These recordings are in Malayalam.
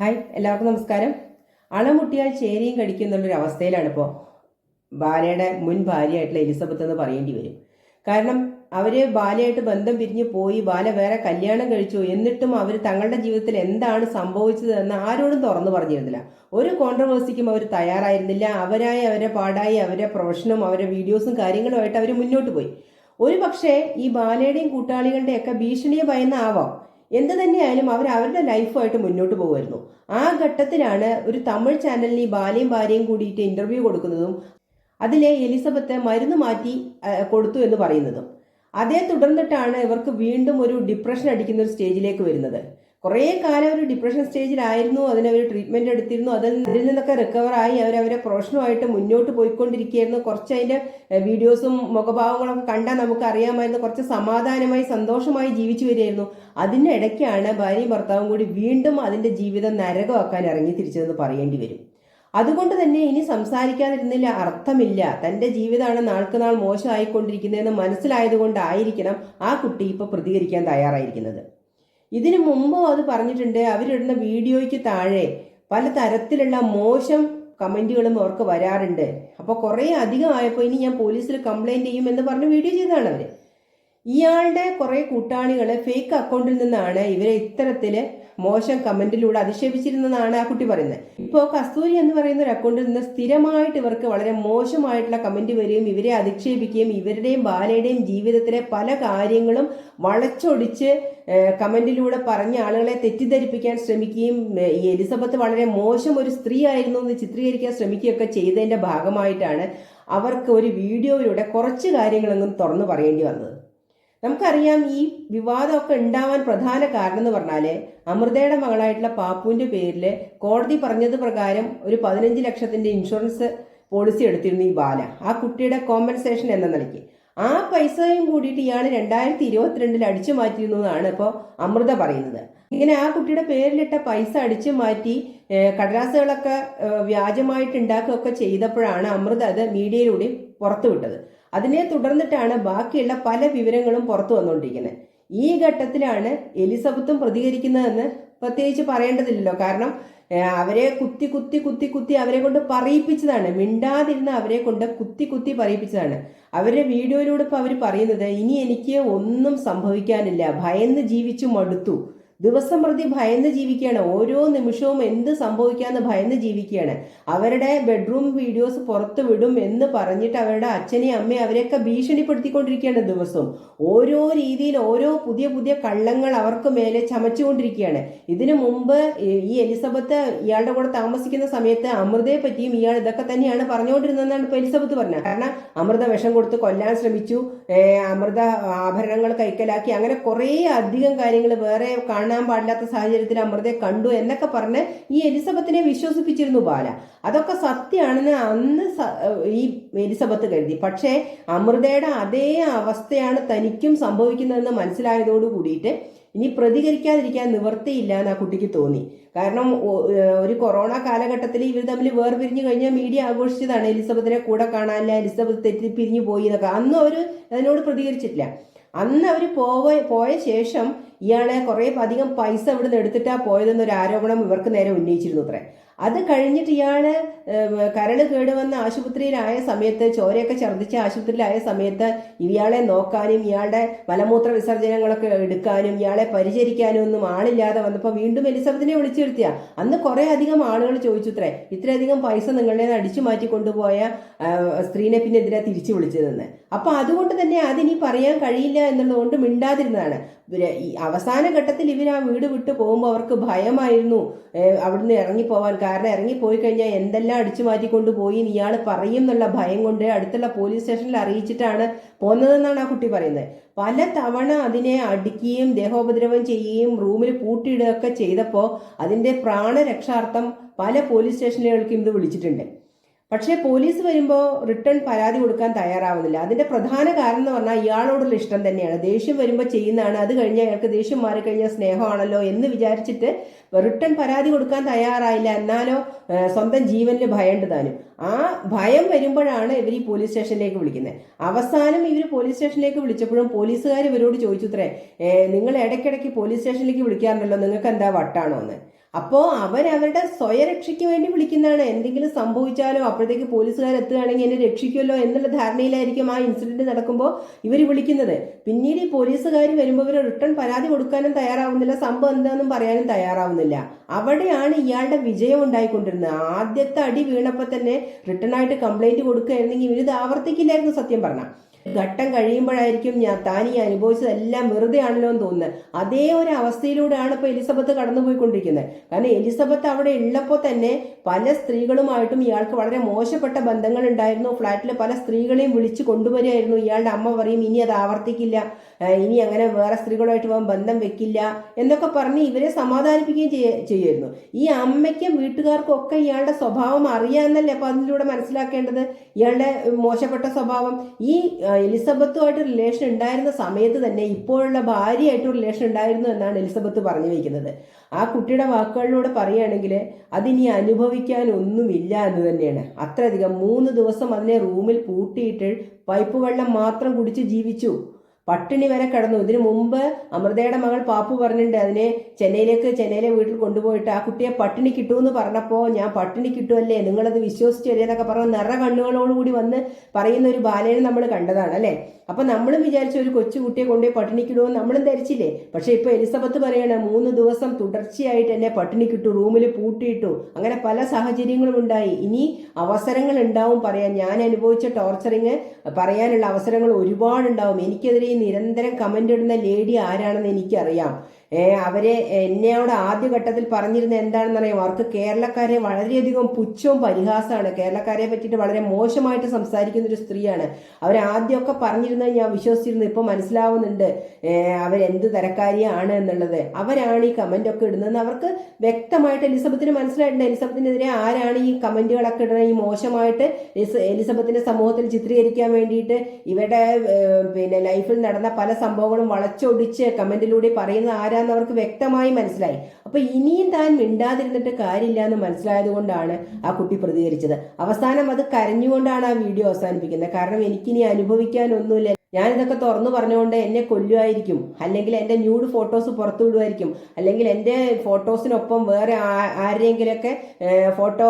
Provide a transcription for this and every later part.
ഹായ് എല്ലാവർക്കും നമസ്കാരം. അണമുട്ടിയാൽ ചേരിയും കടിക്കുന്നുള്ളൊരു അവസ്ഥയിലാണ് ഇപ്പോൾ ബാലയുടെ മുൻ ഭാര്യയായിട്ടുള്ള എലിസബത്ത് എന്ന് പറയേണ്ടി വരും. കാരണം അവർ ബാലയായിട്ട് ബന്ധം പിരിഞ്ഞു പോയി ബാല വേറെ കല്യാണം കഴിച്ചു എന്നിട്ടും അവർ തങ്ങളുടെ ജീവിതത്തിൽ എന്താണ് സംഭവിച്ചത് എന്ന് ആരോടും തുറന്നു പറഞ്ഞിരുന്നില്ല. ഒരു കോൺട്രവേഴ്സിക്കും അവർ തയ്യാറായിരുന്നില്ല. അവരായി അവരെ പാടായി അവരെ പ്രൊഫഷനും അവരെ വീഡിയോസും കാര്യങ്ങളുമായിട്ട് അവർ മുന്നോട്ട് പോയി. ഒരു പക്ഷേ ഈ ബാലയുടെയും കൂട്ടാളികളുടെയൊക്കെ ഭീഷണിയെ ഭയന്ന ആവാം. എന്ത് തന്നെയായാലും അവർ അവരുടെ ലൈഫുമായിട്ട് മുന്നോട്ട് പോകുമായിരുന്നു. ആ ഘട്ടത്തിലാണ് ഒരു തമിഴ് ചാനലിൽ ഈ ബാലയും ഭാര്യയും കൂടിയിട്ട് ഇന്റർവ്യൂ കൊടുക്കുന്നതും അതിലെ എലിസബത്ത് മരുന്ന് മാറ്റി കൊടുത്തു എന്ന് പറയുന്നതും. അതേ തുടർന്നിട്ടാണ് ഇവർക്ക് വീണ്ടും ഒരു ഡിപ്രഷൻ അടിക്കുന്ന ഒരു സ്റ്റേജിലേക്ക് വരുന്നത്. കുറേ കാലം ഒരു ഡിപ്രഷൻ സ്റ്റേജിലായിരുന്നു അതിനവർ ട്രീറ്റ്മെന്റ് എടുത്തിരുന്നു. അതിൽ ഇതിൽ നിന്നൊക്കെ റിക്കവറായി അവർ അവരെ പ്രൊഫഷനുമായിട്ട് മുന്നോട്ട് പോയിക്കൊണ്ടിരിക്കുകയായിരുന്നു. കുറച്ച് അതിന്റെ വീഡിയോസും മുഖഭാവങ്ങളൊക്കെ കണ്ടാൽ നമുക്ക് അറിയാമായിരുന്നു കുറച്ച് സമാധാനമായി സന്തോഷമായി ജീവിച്ചു വരികയായിരുന്നു. അതിന്റെ ഇടയ്ക്കാണ് ഭാര്യയും ഭർത്താവും കൂടി വീണ്ടും അതിന്റെ ജീവിതം നരകമാക്കാൻ ഇറങ്ങി തിരിച്ചതെന്ന് പറയേണ്ടി വരും. അതുകൊണ്ട് തന്നെ ഇനി സംസാരിക്കാതിരുന്നില്ല. അർത്ഥമില്ല. തന്റെ ജീവിതമാണ് നാൾക്ക് നാൾ മോശമായിക്കൊണ്ടിരിക്കുന്നതെന്ന് മനസ്സിലായതുകൊണ്ടായിരിക്കണം ആ കുട്ടി ഇപ്പോൾ പ്രതികരിക്കാൻ തയ്യാറായിരിക്കുന്നത്. ഇതിനു മുമ്പും അത് പറഞ്ഞിട്ടുണ്ട് അവരിടുന്ന വീഡിയോയ്ക്ക് താഴെ പല തരത്തിലുള്ള മോശം കമന്റുകളും അവർക്ക് വരാറുണ്ട്. അപ്പോൾ കുറേ അധികമായപ്പോൾ ഇനി ഞാൻ പോലീസിൽ കംപ്ലൈന്റ് ചെയ്യും എന്ന് പറഞ്ഞ് വീഡിയോ ചെയ്തതാണ് അവർ ഇയാളുടെ കുറേ കൂട്ടാളികളെ ഫേക്ക് അക്കൗണ്ടിൽ നിന്നാണ് ഇവരെ ഇത്തരത്തിൽ മോശം കമന്റിലൂടെ അധിക്ഷേപിച്ചിരുന്നതാണ് ആ കുട്ടി പറയുന്നത്. ഇപ്പോൾ കസ്തൂരി എന്ന് പറയുന്ന ഒരു അക്കൗണ്ടിൽ നിന്ന് സ്ഥിരമായിട്ട് ഇവർക്ക് വളരെ മോശമായിട്ടുള്ള കമന്റ് വരികയും ഇവരെ അധിക്ഷേപിക്കുകയും ഇവരുടെയും ബാലയുടെയും ജീവിതത്തിലെ പല കാര്യങ്ങളും വളച്ചൊടിച്ച് കമന്റിലൂടെ പറഞ്ഞ ആളുകളെ തെറ്റിദ്ധരിപ്പിക്കാൻ ശ്രമിക്കുകയും ഈ എലിസബത്ത് വളരെ മോശം ഒരു സ്ത്രീ ആയിരുന്നു എന്ന് ചിത്രീകരിക്കാൻ ശ്രമിക്കുകയൊക്കെ ചെയ്തതിന്റെ ഭാഗമായിട്ടാണ് അവർക്ക് ഒരു വീഡിയോയിലൂടെ കുറച്ച് കാര്യങ്ങളെങ്കിലും തുറന്നു പറയേണ്ടി വന്നത്. നമുക്കറിയാം ഈ വിവാദമൊക്കെ ഉണ്ടാവാൻ പ്രധാന കാരണം എന്ന് പറഞ്ഞാൽ അമൃതയുടെ മകളായിട്ടുള്ള പാപ്പുവിന്റെ പേരിൽ കോടതി പറഞ്ഞത് പ്രകാരം ഒരു പതിനഞ്ച് ലക്ഷത്തിന്റെ ഇൻഷുറൻസ് പോളിസി എടുത്തിരുന്നു ഈ ബാല. ആ കുട്ടിയുടെ കോമ്പൻസേഷൻ എന്ന നിലയ്ക്ക്. ആ പൈസയും കൂടിയിട്ട് ഇയാൾ രണ്ടായിരത്തി ഇരുപത്തിരണ്ടിൽ അടിച്ചു മാറ്റിയിരുന്നു എന്നാണ് ഇപ്പോൾ അമൃത പറയുന്നത്. ഇങ്ങനെ ആ കുട്ടിയുടെ പേരിലിട്ട പൈസ അടിച്ചു മാറ്റി കടലാസുകളൊക്കെ വ്യാജമായിട്ട് ഉണ്ടാക്കുകയൊക്കെ ചെയ്തപ്പോഴാണ് അമൃത അത് മീഡിയയിലൂടെ പുറത്തുവിട്ടത് അതിനെ തുടർന്നിട്ടാണ് ബാക്കിയുള്ള പല വിവരങ്ങളും പുറത്തു വന്നുകൊണ്ടിരിക്കുന്നത്. ഈ ഘട്ടത്തിലാണ് എലിസബത്തും പ്രതികരിക്കുന്നതെന്ന് പ്രത്യേകിച്ച് പറയേണ്ടതില്ലല്ലോ. കാരണം അവരെ കുത്തി കുത്തി കുത്തി കുത്തി അവരെ കൊണ്ട് പറയിപ്പിച്ചതാണ്. മിണ്ടാതിരുന്ന അവരെ കൊണ്ട് കുത്തി കുത്തി പറയിപ്പിച്ചതാണ്. അവരുടെ വീഡിയോയിലൂടെ ഇപ്പൊ അവർ പറയുന്നത് ഇനി എനിക്ക് ഒന്നും സംഭവിക്കാനില്ല. ഭയന്ന് ജീവിച്ചു മടുത്തു. ദിവസം പ്രതി ഭയന്ന് ജീവിക്കുകയാണ്. ഓരോ നിമിഷവും എന്ത് സംഭവിക്കാന്ന് ഭയന്ന് ജീവിക്കുകയാണ്. അവരുടെ ബെഡ്റൂം വീഡിയോസ് പുറത്ത് വിടും എന്ന് പറഞ്ഞിട്ട് അവരുടെ അച്ഛനെയും അമ്മയും അവരെയൊക്കെ ഭീഷണിപ്പെടുത്തിക്കൊണ്ടിരിക്കുകയാണ് ദിവസവും. ഓരോ രീതിയിൽ ഓരോ പുതിയ പുതിയ കള്ളങ്ങൾ അവർക്ക് മേലെ ചമച്ചുകൊണ്ടിരിക്കുകയാണ്. ഇതിനു മുമ്പ് ഈ- എലിസബത്ത് ഇയാളുടെ കൂടെ താമസിക്കുന്ന സമയത്ത് അമൃതയെ പറ്റിയും ഇയാൾ ഇതൊക്കെ തന്നെയാണ് പറഞ്ഞുകൊണ്ടിരുന്നതെന്നാണ് ഇപ്പൊ എലിസബത്ത് പറഞ്ഞത്. കാരണം അമൃത വിഷം കൊടുത്ത് കൊല്ലാൻ ശ്രമിച്ചു. അമൃത ആഭരണങ്ങൾ കൈക്കലാക്കി. അങ്ങനെ കുറേ അധികം കാര്യങ്ങൾ വേറെ കാണാൻ പാടില്ലാത്ത സാഹചര്യത്തിൽ അമൃതയെ കണ്ടു എന്നൊക്കെ പറഞ്ഞ് ഈ എലിസബത്തിനെ വിശ്വസിപ്പിച്ചിരുന്നു ബാല. അതൊക്കെ സത്യമാണെന്ന് അന്ന് ഈ എലിസബത്ത് കരുതി. പക്ഷേ അമൃതയുടെ അതേ അവസ്ഥയാണ് തനിക്കും സംഭവിക്കുന്നതെന്ന് മനസ്സിലായതോടു കൂടിയിട്ട് ഇനി പ്രതികരിക്കാതിരിക്കാൻ നിവർത്തിയില്ല എന്ന് ആ കുട്ടിക്ക് തോന്നി. കാരണം ഒരു കൊറോണ കാലഘട്ടത്തിൽ ഇവർ തമ്മിൽ വേർപിരിഞ്ഞു കഴിഞ്ഞാൽ മീഡിയ ആഘോഷിച്ചതാണ് എലിസബത്തിനെ കൂടെ കാണാനില്ല എലിസബത്ത് തെറ്റി പിരിഞ്ഞു പോയി എന്നൊക്കെ. അന്ന് അവർ അതിനോട് പ്രതികരിച്ചിട്ടില്ല. അന്ന് അവർ പോയ പോയ ശേഷം ഇയാളെ കുറേ അധികം പൈസ ഇവിടുന്ന് എടുത്തിട്ടാ പോയതെന്നൊരു ആരോപണം ഇവർക്ക് നേരെ ഉന്നയിച്ചിരുന്നു അത്രേ. അത് കഴിഞ്ഞിട്ട് ഇയാൾ കരൾ കേടുവന്ന ആശുപത്രിയിലായ സമയത്ത് ചോരയൊക്കെ ഛർദ്ദിച്ച ആശുപത്രിയിലായ സമയത്ത് ഇയാളെ നോക്കാനും ഇയാളുടെ മലമൂത്ര വിസർജനങ്ങളൊക്കെ എടുക്കാനും ഇയാളെ പരിചരിക്കാനും ഒന്നും ആളില്ലാതെ വന്നപ്പോൾ വീണ്ടും എലിസബത്തിനെ വിളിച്ചു വരുത്തിയ അന്ന് കുറേ അധികം ആളുകൾ ചോദിച്ചു ഇത്രേ ഇത്രയധികം പൈസ നിങ്ങളുടെ അടിച്ചു മാറ്റി കൊണ്ടുപോയ സ്ത്രീനെ പിന്നെ എതിരെ തിരിച്ചു വിളിച്ചതെന്ന്. അപ്പോൾ അതുകൊണ്ട് തന്നെ അതിനി പറയാൻ കഴിയില്ല എന്നുള്ളതുകൊണ്ട് മിണ്ടാതിരുന്നതാണ്. ഇവർ ഈ അവസാന ഘട്ടത്തിൽ ഇവർ ആ വീട് വിട്ടു പോകുമ്പോൾ അവർക്ക് ഭയമായിരുന്നു. അവിടുന്ന് ഇറങ്ങിപ്പോവാൻ കാരണം ഇറങ്ങിപ്പോയി കഴിഞ്ഞാൽ എന്തെല്ലാം അടിച്ചു മാറ്റിക്കൊണ്ട് പോയി ഇയാൾ പറയും എന്നുള്ള ഭയം കൊണ്ട് അടുത്തുള്ള പോലീസ് സ്റ്റേഷനിൽ അറിയിച്ചിട്ടാണ് പോന്നതെന്നാണ് ആ കുട്ടി പറയുന്നത്. പല തവണ അതിനെ അടിക്കുകയും ദേഹോപദ്രവം ചെയ്യുകയും റൂമിൽ പൂട്ടിയിടുകയൊക്കെ ചെയ്തപ്പോൾ അതിന്റെ പ്രാണരക്ഷാർത്ഥം പല പോലീസ് സ്റ്റേഷനുകൾക്കും ഇത് വിളിച്ചിട്ടുണ്ട്. പക്ഷേ പോലീസ് വരുമ്പോൾ റിട്ടേൺ പരാതി കൊടുക്കാൻ തയ്യാറാവുന്നില്ല. അതിന്റെ പ്രധാന കാരണം എന്ന് പറഞ്ഞാൽ ഇയാളോടുള്ള ഇഷ്ടം തന്നെയാണ്. ദേഷ്യം വരുമ്പോൾ ചെയ്യുന്നതാണ്. അത് കഴിഞ്ഞാൽ അയാൾക്ക് ദേഷ്യം മാറിക്കഴിഞ്ഞാൽ സ്നേഹമാണല്ലോ എന്ന് വിചാരിച്ചിട്ട് റിട്ടേൺ പരാതി കൊടുക്കാൻ തയ്യാറായില്ല എന്നാലോ സ്വന്തം ജീവനിൽ ഭയണ്ട് താനും. ആ ഭയം വരുമ്പോഴാണ് ഇവർ ഈ പോലീസ് സ്റ്റേഷനിലേക്ക് വിളിക്കുന്നത് അവസാനം ഇവർ പോലീസ് സ്റ്റേഷനിലേക്ക് വിളിച്ചപ്പോഴും പോലീസുകാർ ഇവരോട് ചോദിച്ചു ഇത്രേ നിങ്ങൾ ഇടയ്ക്കിടയ്ക്ക് പോലീസ് സ്റ്റേഷനിലേക്ക് വിളിക്കാറുണ്ടല്ലോ നിങ്ങൾക്ക് എന്താ വട്ടാണോ എന്ന് അപ്പോൾ അവരവരുടെ സ്വയരക്ഷയ്ക്ക് വേണ്ടി വിളിക്കുന്നതാണ്. എന്തെങ്കിലും സംഭവിച്ചാലോ അപ്പോഴത്തേക്ക് പോലീസുകാർ എത്തുകയാണെങ്കിൽ എന്നെ രക്ഷിക്കുമല്ലോ എന്നുള്ള ധാരണയിലായിരിക്കും ആ ഇൻസിഡന്റ് നടക്കുമ്പോൾ ഇവർ വിളിക്കുന്നത്. പിന്നീട് ഈ പോലീസുകാർ വരുമ്പോൾ ഇവർ റിട്ടേൺ പരാതി കൊടുക്കാനും തയ്യാറാവുന്നില്ല. സംഭവം എന്താണെന്നും പറയാനും തയ്യാറാവുന്നില്ല. അവിടെയാണ് ഇയാളുടെ വിജയം ഉണ്ടായിക്കൊണ്ടിരുന്നത്. ആദ്യത്തെ അടി വീണപ്പോൾ തന്നെ റിട്ടേൺ ആയിട്ട് കംപ്ലൈന്റ് കൊടുക്കുകയായിരുന്നെങ്കിൽ ഇവരിത് ആവർത്തിക്കില്ലായിരുന്നു സത്യം പറഞ്ഞാൽ ഘട്ടം കഴിയുമ്പോഴായിരിക്കും ഞാൻ താൻ ഈ അനുഭവിച്ചതെല്ലാം വെറുതെ ആണല്ലോ എന്ന് തോന്നുന്നത്. അതേ ഒരു അവസ്ഥയിലൂടെയാണ് ഇപ്പോൾ എലിസബത്ത് കടന്നുപോയിക്കൊണ്ടിരിക്കുന്നത്. കാരണം എലിസബത്ത് അവിടെ ഉള്ളപ്പോൾ തന്നെ പല സ്ത്രീകളുമായിട്ടും ഇയാൾക്ക് വളരെ മോശപ്പെട്ട ബന്ധങ്ങൾ ഉണ്ടായിരുന്നു. ഫ്ലാറ്റിലെ പല സ്ത്രീകളെയും വിളിച്ചു കൊണ്ടുവരികയായിരുന്നു. ഇയാളുടെ അമ്മ പറയും ഇനി അത് ആവർത്തിക്കില്ല. ഇനി അങ്ങനെ വേറെ സ്ത്രീകളുമായിട്ട് പോകാൻ ബന്ധം വെക്കില്ല. എന്നൊക്കെ പറഞ്ഞ് ഇവരെ സമാധാനിപ്പിക്കുകയും ചെയ്യ ചെയ്യുമായിരുന്നു. ഈ അമ്മയ്ക്കും വീട്ടുകാർക്കും ഒക്കെ ഇയാളുടെ സ്വഭാവം അറിയാമെന്നല്ലേ അപ്പൊ അതിലൂടെ മനസ്സിലാക്കേണ്ടത്? ഇയാളുടെ മോശപ്പെട്ട സ്വഭാവം. ഈ എലിസബത്തുമായിട്ട് റിലേഷൻ ഉണ്ടായിരുന്ന സമയത്ത് തന്നെ ഇപ്പോഴുള്ള ഭാര്യയായിട്ട് റിലേഷൻ ഉണ്ടായിരുന്നു എന്നാണ് എലിസബത്ത് പറഞ്ഞു വയ്ക്കുന്നത് ആ കുട്ടിയുടെ വാക്കുകളിലൂടെ പറയുകയാണെങ്കിൽ അതിനി അനുഭവിക്കാൻ ഒന്നുമില്ല എന്ന് തന്നെയാണ്. അത്രയധികം മൂന്ന് ദിവസം അതിനെ റൂമിൽ പൂട്ടിയിട്ട് പൈപ്പ് വെള്ളം മാത്രം കുടിച്ച് ജീവിച്ചു. പട്ടിണി വരെ കിടന്നു. ഇതിനു മുമ്പ് അമൃതയുടെ മകൾ പാപ്പു പറഞ്ഞിട്ടുണ്ട് അതിനെ ചെന്നൈയിലേക്ക് ചെന്നൈയിലെ വീട്ടിൽ കൊണ്ടുപോയിട്ട് ആ കുട്ടിയെ പട്ടിണി കിട്ടുമെന്ന് പറഞ്ഞപ്പോൾ ഞാൻ പട്ടിണി കിട്ടുമല്ലേ നിങ്ങളത് വിശ്വസിച്ചല്ലേ എന്നൊക്കെ പറഞ്ഞ് നിറ കണ്ണുകളോടുകൂടി വന്ന് പറയുന്ന ഒരു ബാലനെ നമ്മൾ കണ്ടതാണ് അല്ലേ? അപ്പൊ നമ്മളും വിചാരിച്ച ഒരു കൊച്ചു കുട്ടിയെ കൊണ്ടുപോയി പട്ടിണിക്കിടുമെന്ന് നമ്മളും ധരിച്ചില്ലേ? പക്ഷേ ഇപ്പൊ എലിസബത്ത് പറയണ മൂന്ന് ദിവസം തുടർച്ചയായിട്ട് എന്നെ പട്ടിണിക്കിട്ടു റൂമിൽ പൂട്ടിയിട്ടു. അങ്ങനെ പല സാഹചര്യങ്ങളും ഉണ്ടായി. ഇനി അവസരങ്ങൾ ഉണ്ടാവും പറയാൻ. ഞാൻ അനുഭവിച്ച ടോർച്ചറിങ് പറയാനുള്ള അവസരങ്ങൾ ഒരുപാടുണ്ടാവും. എനിക്കെതിരെ നിരന്തരം കമന്റ് ഇടുന്ന ലേഡി ആരാണെന്ന് എനിക്കറിയാം. അവരെ എന്നോട് ആദ്യഘട്ടത്തിൽ പറഞ്ഞിരുന്ന എന്താണെന്ന് അറിയാം അവർക്ക് കേരളക്കാരെ വളരെയധികം പുച്ഛവും പരിഹാസമാണ് കേരളക്കാരെ പറ്റിയിട്ട് വളരെ മോശമായിട്ട് സംസാരിക്കുന്ന ഒരു സ്ത്രീയാണ്. അവർ ആദ്യമൊക്കെ പറഞ്ഞിരുന്നത് ഞാൻ വിശ്വസിച്ചിരുന്നു. ഇപ്പൊ മനസ്സിലാവുന്നുണ്ട് അവരെന്ത് തരക്കാരിയാണ് എന്നുള്ളത്. അവരാണ് ഈ കമന്റ് ഒക്കെ ഇടുന്നത് അവർക്ക് വ്യക്തമായിട്ട് എലിസബത്തിന് മനസ്സിലായിട്ടുണ്ട്. എലിസബത്തിനെതിരെ ആരാണ് ഈ കമന്റുകളൊക്കെ ഇടുന്നത്? ഈ മോശമായിട്ട് എലിസ- എലിസബത്തിന്റെ സമൂഹത്തിൽ ചിത്രീകരിക്കാൻ വേണ്ടിയിട്ട് ഇവരുടെ പിന്നെ ലൈഫിൽ നടന്ന പല സംഭവങ്ങളും വളച്ചൊടിച്ച് കമന്റിലൂടെ പറയുന്നത് ആരാന്ന് അവർക്ക് വ്യക്തമായി മനസ്സിലായി. അപ്പൊ ഇനിയും താൻ മിണ്ടാതിരുന്നിട്ട് കാര്യമില്ല എന്ന് മനസ്സിലായത് കൊണ്ടാണ് ആ കുട്ടി പ്രതികരിച്ചത്. അവസാനം അത് കരഞ്ഞുകൊണ്ടാണ് ആ വീഡിയോ അവസാനിപ്പിക്കുന്നത്. കാരണം എനിക്കിനി അനുഭവിക്കാനൊന്നുമില്ല ഞാനിതൊക്കെ തുറന്നു പറഞ്ഞുകൊണ്ട് എന്നെ കൊല്ലുമായിരിക്കും. അല്ലെങ്കിൽ എന്റെ ന്യൂഡ് ഫോട്ടോസ് പുറത്തു വിടുമായിരിക്കും. അല്ലെങ്കിൽ എന്റെ ഫോട്ടോസിനൊപ്പം വേറെ ആരുടെയെങ്കിലൊക്കെ ഫോട്ടോ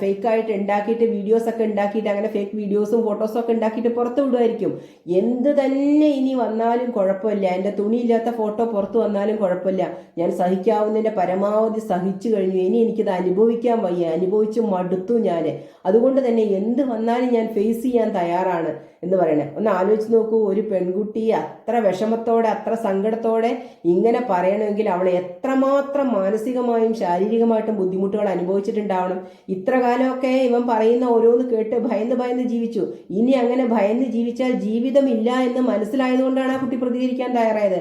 ഫേക്ക് ആയിട്ട് ഉണ്ടാക്കിയിട്ട് വീഡിയോസ് ഒക്കെ ഉണ്ടാക്കിയിട്ട് അങ്ങനെ ഫേക്ക് വീഡിയോസും ഫോട്ടോസും ഒക്കെ ഉണ്ടാക്കിയിട്ട് പുറത്തു വിടുമായിരിക്കും. എന്ത് തന്നെ ഇനി വന്നാലും കുഴപ്പമില്ല. എന്റെ തുണിയില്ലാത്ത ഫോട്ടോ പുറത്തു വന്നാലും കുഴപ്പമില്ല. ഞാൻ സഹിക്കാവുന്നതിന്റെ പരമാവധി സഹിച്ചു കഴിഞ്ഞു. ഇനി എനിക്കിത് അനുഭവിക്കാൻ വയ്യ. അനുഭവിച്ച് മടുത്തു ഞാൻ. അതുകൊണ്ട് തന്നെ എന്ത് വന്നാലും ഞാൻ ഫേസ് ചെയ്യാൻ തയ്യാറാണ് എന്ന് പറയണേ. ഒന്ന് ആലോചിച്ച് നോക്കൂ ഒരു പെൺകുട്ടി അത്ര വിഷമത്തോടെ അത്ര സങ്കടത്തോടെ ഇങ്ങനെ പറയണമെങ്കിൽ അവൾ എത്രമാത്രം മാനസികമായും ശാരീരികമായിട്ടും ബുദ്ധിമുട്ടുകൾ അനുഭവിച്ചിട്ടുണ്ടാവണം. ഇത്ര കാലമൊക്കെ ഇവൻ പറയുന്ന ഓരോന്ന് കേട്ട് ഭയന്ന് ഭയന്ന് ജീവിച്ചു. ഇനി അങ്ങനെ ഭയന്ന് ജീവിച്ചാൽ ജീവിതമില്ല എന്ന് മനസ്സിലായതുകൊണ്ടാണ് ആ കുട്ടി പ്രതികരിക്കാൻ തയ്യാറായത്.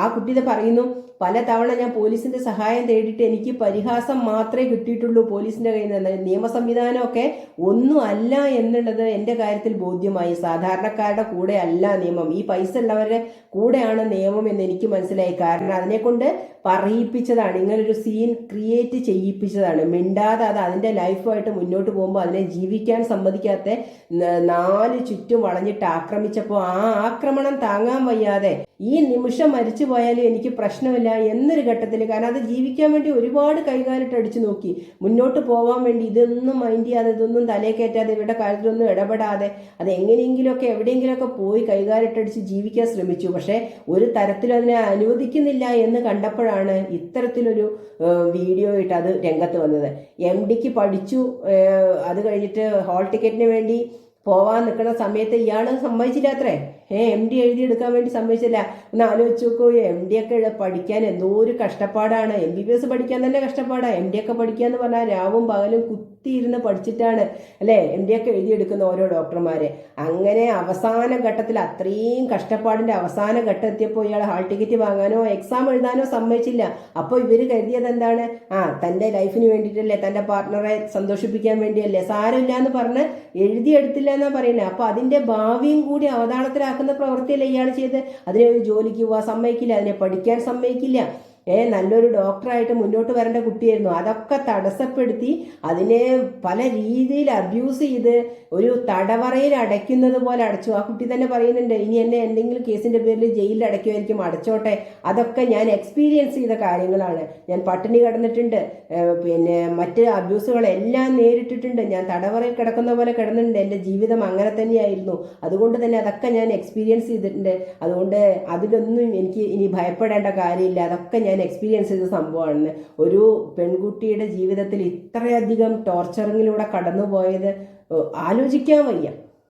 ആ കുട്ടി ഇത് പറയുന്നു പല തവണ ഞാൻ പോലീസിന്റെ സഹായം തേടിയിട്ട് എനിക്ക് പരിഹാസം മാത്രമേ കിട്ടിയിട്ടുള്ളൂ പോലീസിന്റെ കയ്യിൽ നിന്ന്. നിയമ സംവിധാനമൊക്കെ ഒന്നും അല്ല എന്നുള്ളത് എന്റെ കാര്യത്തിൽ ബോധ്യമായി. സാധാരണക്കാരുടെ കൂടെ അല്ല നിയമം. ഈ പൈസ ഉള്ളവരുടെ കൂടെയാണ് നിയമം എന്ന് എനിക്ക് മനസ്സിലായി. കാരണം അതിനെ കൊണ്ട് പറയിപ്പിച്ചതാണ്. ഇങ്ങനൊരു സീൻ ക്രിയേറ്റ് ചെയ്യിപ്പിച്ചതാണ്. മിണ്ടാതെ അത് അതിന്റെ ലൈഫായിട്ട് മുന്നോട്ട് പോകുമ്പോൾ അതിനെ ജീവിക്കാൻ സമ്മതിക്കാത്ത നാല് ചുറ്റും വളഞ്ഞിട്ട് ആക്രമിച്ചപ്പോൾ ആ ആക്രമണം താങ്ങാൻ വയ്യാതെ ഈ നിമിഷം മരിച്ചു പോയാലും എനിക്ക് പ്രശ്നമില്ല എന്നൊരു ഘട്ടത്തിൽ കാരണം അത് ജീവിക്കാൻ വേണ്ടി ഒരുപാട് കൈകാലിട്ട് അടിച്ചു നോക്കി. മുന്നോട്ട് പോകാൻ വേണ്ടി ഇതൊന്നും മൈൻഡ് ചെയ്യാതെ ഇതൊന്നും തലേ കയറ്റാതെ ഇവരുടെ കാര്യത്തിലൊന്നും ഇടപെടാതെ അത് എങ്ങനെയെങ്കിലുമൊക്കെ എവിടെയെങ്കിലുമൊക്കെ പോയി കൈകാലിട്ടടിച്ച് ജീവിക്കാൻ ശ്രമിച്ചു. പക്ഷേ ഒരു തരത്തിലും അതിനെ അനുവദിക്കുന്നില്ല എന്ന് കണ്ടപ്പോഴാണ് ഇത്തരത്തിലൊരു വീഡിയോ ഇട്ട് അത് രംഗത്ത് വന്നത്. എം ഡിക്ക് പഠിച്ചു അത് കഴിഞ്ഞിട്ട് ഹോൾ ടിക്കറ്റിന് വേണ്ടി പോവാൻ നിൽക്കുന്ന സമയത്ത് ഇയാൾ സമ്മതിച്ചില്ല അത്രേ. ഏ എം ഡി എഴുതിയെടുക്കാൻ വേണ്ടി സമ്മതിച്ചില്ല. ഒന്ന് ആലോചിച്ച് നോക്കൂ എം ഡി ഒക്കെ പഠിക്കാൻ എന്തോ ഒരു കഷ്ടപ്പാടാണ്. എം ബി ബി എസ് പഠിക്കാൻ തന്നെ കഷ്ടപ്പാടാണ് എം ഡി ഒക്കെ പഠിക്കുക എന്ന് പറഞ്ഞാൽ രാവും പകലും കുത്തിയിരുന്ന് പഠിച്ചിട്ടാണ് അല്ലേ? എം ഡി ഒക്കെ എഴുതിയെടുക്കുന്ന ഓരോ ഡോക്ടർമാരെ. അങ്ങനെ അവസാന ഘട്ടത്തിൽ അത്രയും കഷ്ടപ്പാടിന്റെ അവസാന ഘട്ടം എത്തിയപ്പോൾ ഇയാൾ ഹാൾ ടിക്കറ്റ് വാങ്ങാനോ എക്സാം എഴുതാനോ സമ്മതിച്ചില്ല. അപ്പോൾ ഇവർ കരുതിയത് എന്താണ്? ആ തന്റെ ലൈഫിന് വേണ്ടിയിട്ടല്ലേ തന്റെ പാർട്ട്ണറെ സന്തോഷിപ്പിക്കാൻ വേണ്ടിയല്ലേ? സാരമില്ല എന്ന് പറഞ്ഞ് എഴുതിയെടുത്തില്ല എന്നാ പറയുന്നത് അപ്പോൾ അതിന്റെ ഭാവിയും കൂടി അവതാളത്തിലാക്കുന്ന പ്രവൃത്തിയല്ല ഇയാൾ ചെയ്ത് അതിനെ ഒരു ജോലിക്ക് പോവാൻ സമ്മതിക്കില്ല. അതിനെ പഠിക്കാൻ സമ്മതിക്കില്ല. ഏ നല്ലൊരു ഡോക്ടറായിട്ട് മുന്നോട്ട് വരേണ്ട കുട്ടിയായിരുന്നു. അതൊക്കെ തടസ്സപ്പെടുത്തി അതിനെ പല രീതിയിൽ അബ്യൂസ് ചെയ്ത് ഒരു തടവറയിൽ അടയ്ക്കുന്നത് പോലെ അടച്ചു. ആ കുട്ടി തന്നെ പറയുന്നുണ്ട് ഇനി എന്നെ എന്തെങ്കിലും കേസിന്റെ പേരിൽ ജയിലിൽ അടയ്ക്കുമായിരിക്കും അടച്ചോട്ടെ. അതൊക്കെ ഞാൻ എക്സ്പീരിയൻസ് ചെയ്ത കാര്യങ്ങളാണ്. ഞാൻ പട്ടിണി കിടന്നിട്ടുണ്ട് പിന്നെ മറ്റ് അബ്യൂസുകളെല്ലാം നേരിട്ടിട്ടുണ്ട്. ഞാൻ തടവറയിൽ കിടക്കുന്ന പോലെ കിടന്നിട്ടുണ്ട്. എന്റെ ജീവിതം അങ്ങനെ തന്നെയായിരുന്നു. അതുകൊണ്ട് തന്നെ അതൊക്കെ ഞാൻ എക്സ്പീരിയൻസ് ചെയ്തിട്ടുണ്ട്. അതുകൊണ്ട് അതിലൊന്നും എനിക്ക് ഇനി ഭയപ്പെടേണ്ട കാര്യമില്ല. അതൊക്കെ ഞാൻ എക്സ്പീരിയൻസ് ചെയ്ത സംഭവമാണ് ഒരു പെൺകുട്ടിയുടെ ജീവിതത്തിൽ ഇത്രയധികം ടോർച്ചറിങ്ങിലൂടെ കടന്നുപോയത് ആലോചിക്കാൻ വയ്യ.